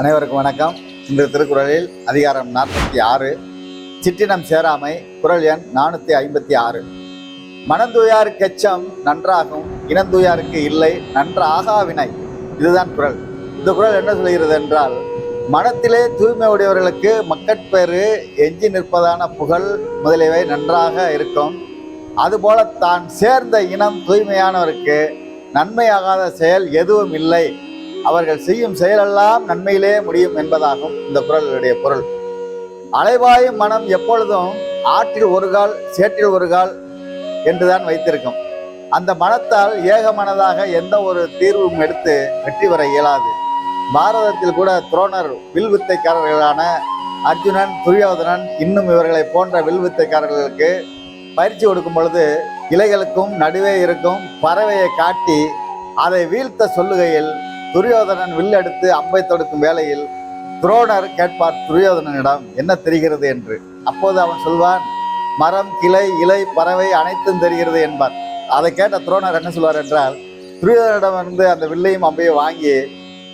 அனைவருக்கும் வணக்கம். இன்று திருக்குறளில் அதிகாரம் நாற்பத்தி ஆறு சிற்றினம் சேராமை குரல் எண் நானூற்றி ஐம்பத்தி ஆறு. மனந்துயாருக்கு எச்சம் நன்றாகும் இனந்துயாருக்கு இல்லை நன்றாகா வினை இதுதான் குரல். இந்த குரல் என்ன சொல்கிறது என்றால் மனத்திலே தூய்மை உடையவர்களுக்கு மக்கட்பேறு எஞ்சி நிற்பதான புகழ் முதலியவை நன்றாக இருக்கும். அதுபோல தான் சேர்ந்த இனம் தூய்மையானவருக்கு நன்மையாகாத செயல் எதுவும் இல்லை. அவர்கள் செய்யும் செயலெல்லாம் நன்மையிலே முடியும் என்பதாகும் இந்த குரலுடைய பொருள். அலைவாயும் மனம் எப்பொழுதும் ஆற்றில் ஒரு கால் சேற்றில் ஒரு கால் என்றுதான் வைத்திருக்கும். அந்த மனத்தால் ஏக மனதாக எந்த ஒரு தீர்வும் எடுத்து வெற்றி பெற இயலாது. பாரதத்தில் கூட துரோணர் வில்வித்தைக்காரர்களான அர்ஜுனன் துரியோதனன் இன்னும் இவர்களை போன்ற வில்வித்தைக்காரர்களுக்கு பயிற்சி கொடுக்கும் பொழுது இலைகளுக்கும் நடுவே இருக்கும் பறவையை காட்டி அதை வீழ்த்த சொல்லுகையில் துரியோதனன் வில்லெடுத்து அம்பை தொடுக்கும் வேளையில் துரோணர் கேட்பார் துரியோதனனிடம் என்ன தெரிகிறது? என்று. அப்போது அவன் சொல்வான் மரம் கிளை இலை பறவை அனைத்தும் தெரிகிறது என்பார் அதை கேட்ட துரோணர் என்ன சொல்வார் என்றால் துரியோதனிடம் இருந்து அந்த வில்லையும் அம்பையும் வாங்கி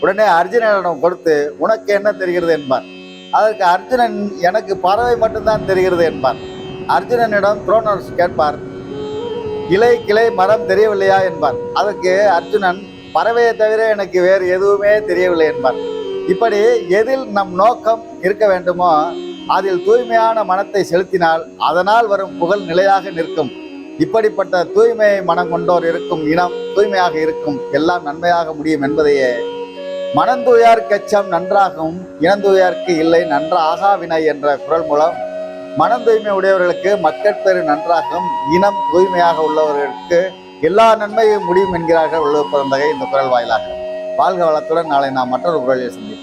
உடனே அர்ஜுனனிடம் கொடுத்து உனக்கு என்ன தெரிகிறது? என்பார் அதற்கு அர்ஜுனன் எனக்கு பறவை மட்டும்தான் தெரிகிறது என்பார் அர்ஜுனனிடம் துரோணர் கேட்பார் இலை கிளை மரம் தெரியவில்லையா என்பார் அதற்கு அர்ஜுனன் பறவையை தவிர எனக்கு வேறு எதுவுமே தெரியவில்லை என்பார் இப்படி எதில் நம் நோக்கம் இருக்க வேண்டுமோ அதில் தூய்மையான மனத்தை செலுத்தினால் அதனால் வரும் புகழ் நிலையாக நிற்கும். இப்படிப்பட்ட தூய்மையை மனம் கொண்டோர் இருக்கும் இனம் தூய்மையாக இருக்கும். எல்லாம் நன்மையாக முடியும் என்பதையே. மனந்தூயார் கச்சம் நன்றாகும் இனந்தூயார்க்கு இல்லை நன்றாகா வினை என்ற குரல் மூலம் மனம் தூய்மை உடையவர்களுக்கு மக்கட்பேறு நன்றாகும். இனம் தூய்மையாக உள்ளவர்களுக்கு எல்லா நன்மையும் முடியும் என்கிறார்கள் உள்ள பிறந்தகை இந்த குரல் வாயிலாக. வாழ்க வளத்துடன் நாளை நாம் மற்றொரு குரலில் சந்திப்போம்.